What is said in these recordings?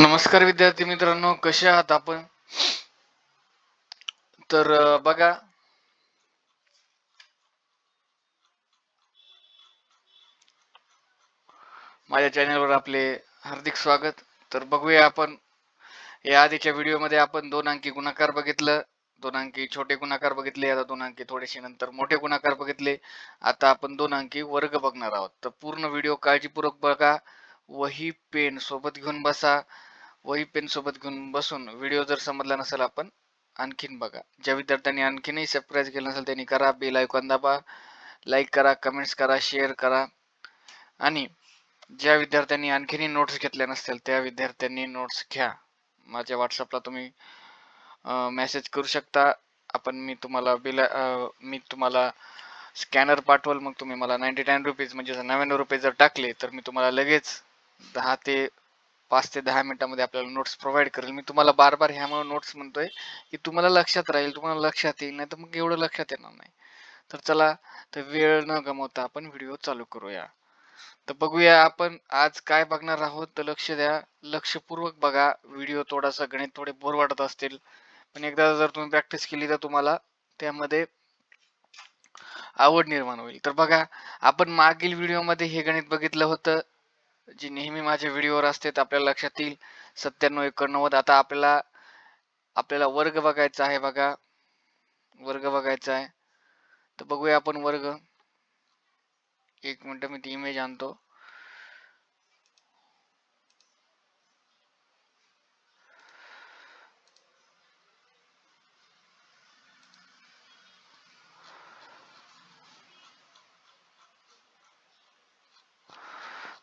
नमस्कार विद्यार्थी मित्रांनो कसे आहात आपण? तर बघा. माझ्या चॅनलवर आपले हार्दिक स्वागत. तर बघूया आपण या आधीच्या व्हिडिओमध्ये आपण दोन अंकी गुणाकार बघितलं दोन अंकी छोटे गुणाकार बघितले आता दोन अंकी थोडेसे नंतर मोठे गुणाकार बघितले. आता आपण दोन अंकी वर्ग बघणार आहोत. तर पूर्ण व्हिडिओ काळजीपूर्वक बघा. वही पेन सोबत घेऊन बसा. वही पेन सोबत घेऊन बसून व्हिडिओ जर समजला नसेल आपण आणखीन बघा. ज्या विद्यार्थ्यांनी आणखीनही सबस्क्राईब केलं नसेल त्यांनी करा बेल ऐकून दाबा लाईक करा कमेंट्स करा शेअर करा. आणि ज्या विद्यार्थ्यांनी आणखीनही नोट्स घेतल्या नसतील त्या विद्यार्थ्यांनी नोट्स घ्या. माझ्या व्हॉट्सअपला तुम्ही मेसेज करू शकता. आपण मी तुम्हाला बिल मी तुम्हाला स्कॅनर पाठवल मग तुम्ही मला नाईन्टी नाईन रुपीज म्हणजे जर नव्याण्णव रुपये जर टाकले तर मी तुम्हाला लगेच दहा ते पाच ते दहा मिनिटामध्ये आपल्याला नोट्स प्रोव्हाइड करेल. मी तुम्हाला बार बार ह्यामुळे नोट्स म्हणतोय की तुम्हाला लक्षात राहील तुम्हाला लक्षात येईल नाही तर मग एवढं लक्षात येणार नाही. तर चला तर वेळ न गमवता आपण व्हिडिओ चालू करूया. तर बघूया आपण आज काय बघणार आहोत. तर लक्ष द्या. लक्षपूर्वक बघा. व्हिडिओ थोडासा गणित थोडे बोर वाटत असतील. पण एकदा जर तुम्ही प्रॅक्टिस केली तर तुम्हाला त्यामध्ये आवड निर्माण होईल. तर बघा आपण मागील व्हिडिओमध्ये हे गणित बघितलं होतं. जे नेहमी माझ्या व्हिडिओवर असते तर आपल्याला लक्षात येईल. सत्त्याण्णव एकोणनव्वद आता आपल्याला आपल्याला वर्ग बघायचा आहे बघा. वर्ग बघायचा आहे. तर बघूया आपण वर्ग. एक मिनटं मी ती इमेज आणतो.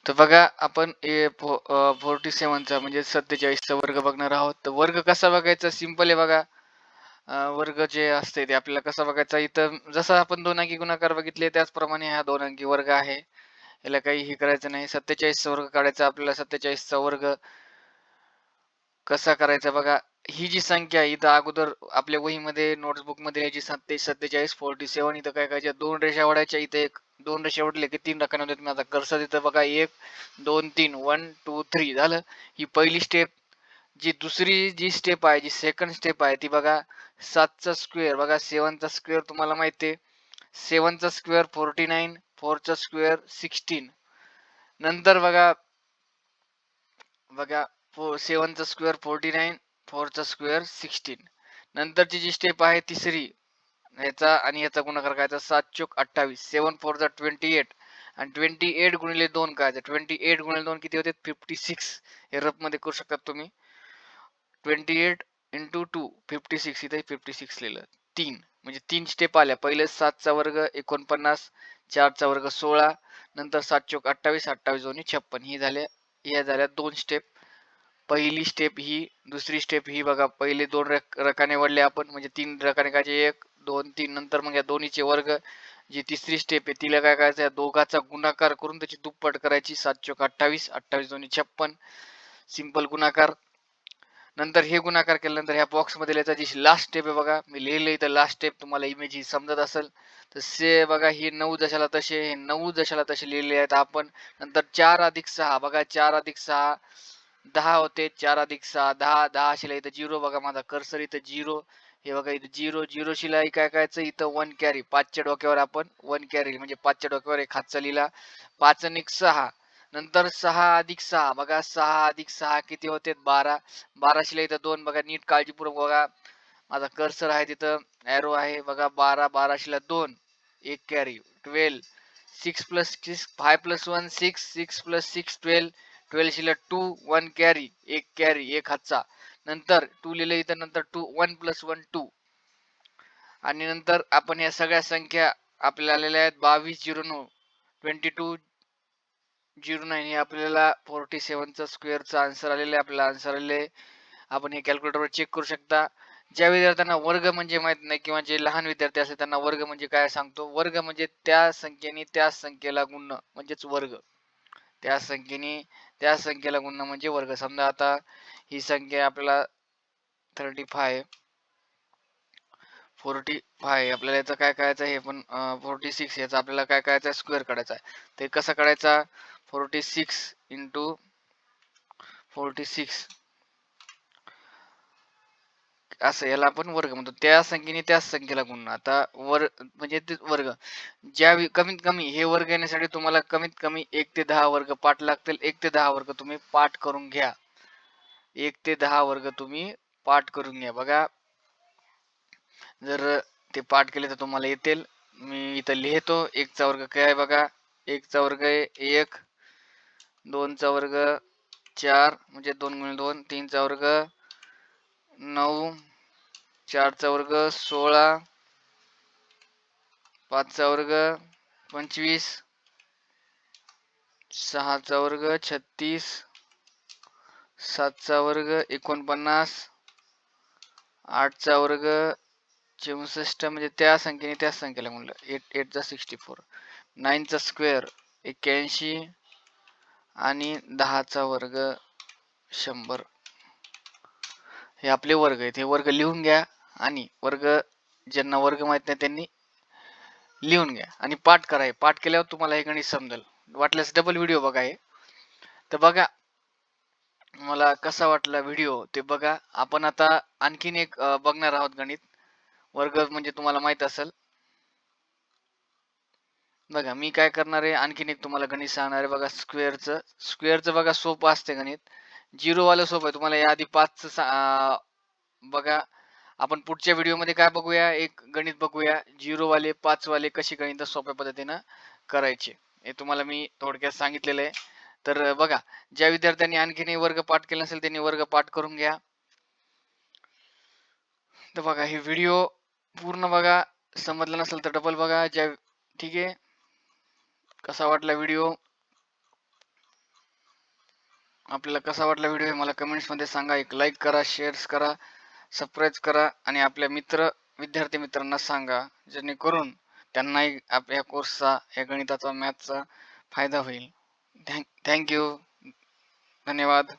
तर बघा आपण फोर्टी सेवनचा म्हणजे सत्तेचाळीसचा वर्ग बघणार आहोत. तर वर्ग कसा बघायचा? सिंपल आहे बघा. वर्ग जे असते ते आपल्याला कसा बघायचा? इथं जसं आपण दोन अंकी गुणाकार बघितले त्याचप्रमाणे हा दोन अंकी वर्ग आहे. याला काही हे करायचं नाही. सत्तेचाळीसचा वर्ग काढायचा. आपल्याला सत्तेचाळीसचा वर्ग कसा करायचा बघा? ही जी संख्या इथं अगोदर आपल्या वहीमध्ये नोटबुकमध्ये याची सत्ते सत्तेचाळीस फोर्टी सेवन इथं काय करायच्या दोन रेषा वाढायच्या इथे एक दोन रेषा वाढले की तीन रकाने होते आता कर्सर इथं बघा एक दोन तीन वन टू थ्री झालं. ही पहिली स्टेप जी दुसरी जी स्टेप आहे जी सेकंड स्टेप आहे ती बघा सातचा स्क्वेअर बघा सेवनचा स्क्वेअर तुम्हाला माहिती आहे. सेवनचा स्क्वेअर फोर्टी नाईन फोरचा स्क्वेअर सिक्स्टीन नंतर बघा बघा फो सेवनचा स्क्वेअर फोर्टी नाईन फोरचा स्क्वेअर सिक्स्टीन. नंतरची जी स्टेप आहे तिसरी ह्याचा आणि याचा गुणाकार करायचा सात चोक अठ्ठावीस. सेवन फोरचा ट्वेंटी एट आणि ट्वेंटी एट गुणिले दोन काय ट्वेंटी एट गुणिले दोन किती होते? फिफ्टी सिक्स हे रफमध्ये करू शकतात तुम्ही. Twenty eight into two fifty six इथे फिफ्टी सिक्स लिहिलं. तीन. म्हणजे तीन स्टेप आल्या. पहिले सातचा वर्ग एकोणपन्नास चारचा वर्ग सोळा नंतर सात चोक अठ्ठावीस अठ्ठावीस दोन्ही छप्पन. ही झाल्या या झाल्या दोन स्टेप पहिली स्टेप ही दुसरी स्टेप ही बघा पहिले दोन रक रकाने वडले आपण म्हणजे तीन रकाने कायचे एक दोन तीन नंतर मग या दोन्हीचे वर्ग. जी तिसरी स्टेप आहे तिला काय करायचं या दोघाचा गुणाकार करून त्याची दुप्पट करायची सात चोक अठ्ठावीस अठ्ठावीस दोन्ही छप्पन. सिंपल गुणाकार. नंतर हे गुणाकार केल्यानंतर ह्या बॉक्समध्ये लिहायचा जी लास्ट स्टेप आहे बघा मी लिहिलं इथं लास्ट स्टेप तुम्हाला इमेज ही समजत असेल. तर से बघा हे नऊ दशाला तसे हे नऊ दशाला तसे लिहिले आहेत आपण. नंतर चार अधिक सहा बघा चार अधिक सहा दहा होते चार अधिक सहा दहा दहा शिला इथं झिरो बघा माझा कर्सर इथं झिरो हे बघा इथं झिरो झिरो शिला काय करायचं? इथं वन कॅरी पाचच्या डोक्यावर आपण वन कॅरी म्हणजे पाचच्या डोक्यावर एक हातचा लिहिला. पाच अधिक सहा. नंतर सहा अधिक सहा. बघा सहा अधिक सहा किती होते? बारा. बारा शिला इथं दोन. बघा नीट काळजीपूर्वक बघा. माझा कर्सर आहे तिथं. ॲरो आहे. बघा बारा बारा शिला दोन. एक carry twelve six plus six five plus one six six plus six twelve twelve शिला टू वन कॅरी एक कॅरी एक हातचा. नंतर टू लिहिलं इथं नंतर two one plus one two आणि नंतर आपण या सगळ्या संख्या आपल्याला आलेल्या आहेत बावीस झिरो नऊ. ट्वेंटी टू झिरो नाईन हे आपल्याला फोर्टी सेवनचा स्क्वेअरचा आन्सर आलेला आहे. आपल्याला आन्सर आलेले आपण हे कॅल्क्युलेटरवर चेक करू शकता. ज्या विद्यार्थ्यांना वर्ग म्हणजे माहीत नाही किंवा जे लहान विद्यार्थी असतात त्यांना वर्ग म्हणजे काय सांगतो? वर्ग म्हणजे त्या संख्येने त्या संख्येला गुणणं म्हणजेच वर्ग. त्या संख्येने त्या संख्येला गुणणं म्हणजे वर्ग. समजा आता ही संख्या आपल्याला थर्टी फाय फोर्टी फाय आपल्याला याचं काय करायचं हे पण फोर्टी सिक्स याचा आपल्याला काय करायचं आहे? स्क्वेअर काढायचा आहे. ते कसं काढायचा? Forty six into forty six असं याला आपण वर्ग म्हणतो. त्या संख्येने त्याच संख्येला गुणणं आता वर म्हणजे ते वर्ग. ज्या कमीत कमी हे वर्ग येण्यासाठी तुम्हाला कमीत कमी एक ते दहा वर्ग पाठ लागतील. एक ते दहा वर्ग तुम्ही पाठ करून घ्या. एक ते दहा वर्ग तुम्ही पाठ करून घ्या. बघा. जर ते पाठ केले तर तुम्हाला येतील. मी इथं लिहितो. एकचा वर्ग काय आहे बघा? एकचा वर्ग आहे एक. दोनचा वर्ग चार. म्हणजे दोन गुणिले दोन. तीनचा वर्ग नऊ चारचा वर्ग सोळा पाचचा वर्ग पंचवीस सहाचा वर्ग छत्तीस सातचा वर्ग एकोणपन्नास आठचा वर्ग चौसष्ट म्हणजे त्या संख्येने त्या संख्येला म्हणलं. एट एटचा सिक्स्टी फोर. नाईनचा स्क्वेअर एक्क्याऐंशी आणि दहाचा वर्ग शंभर. हे आपले वर्ग आहेत. हे वर्ग लिहून घ्या आणि वर्ग ज्यांना वर्ग माहीत नाही त्यांनी लिहून घ्या आणि पाठ करा हे. पाठ केल्यावर तुम्हाला हे गणित समजेल. वाटल्यास डबल व्हिडिओ बघा हे. तर बघा मला कसा वाटला व्हिडिओ ते बघा. आपण आता आणखीन एक बघणार आहोत गणित. वर्ग म्हणजे तुम्हाला माहीत असेल. बघा मी काय करणार आहे? आणखीन एक तुम्हाला गणित सांगणार आहे. बघा स्क्वेअरचं स्क्वेअरचं बघा सोपं असते गणित. झिरो वालं सोपं आहे तुम्हाला या आधी पाच बघा. आपण पुढच्या व्हिडिओमध्ये काय बघूया? एक गणित बघूया. झिरो वाले पाच वाले कशी गणित सोप्या पद्धतीनं करायचे? हे तुम्हाला मी थोडक्यात सांगितलेलं आहे. तर बघा. ज्या विद्यार्थ्यांनी आणखीनही वर्ग पाठ केला नसेल त्यांनी वर्ग पाठ करून घ्या. तर बघा हे व्हिडिओ पूर्ण बघा. समजलं नसेल तर डबल बघा. ज्या ठीक आहे? कसा वाटला व्हिडिओ? आपल्याला कसा वाटला व्हिडिओ मला कमेंट्समध्ये सांगा. एक लाईक करा शेअर्स करा सबस्क्राईब करा आणि आपल्या मित्र विद्यार्थी मित्रांना सांगा. जेणेकरून त्यांनाही आपल्या कोर्सचा या गणिताचा मॅथचा फायदा होईल. थँक थँक्यू धन्यवाद.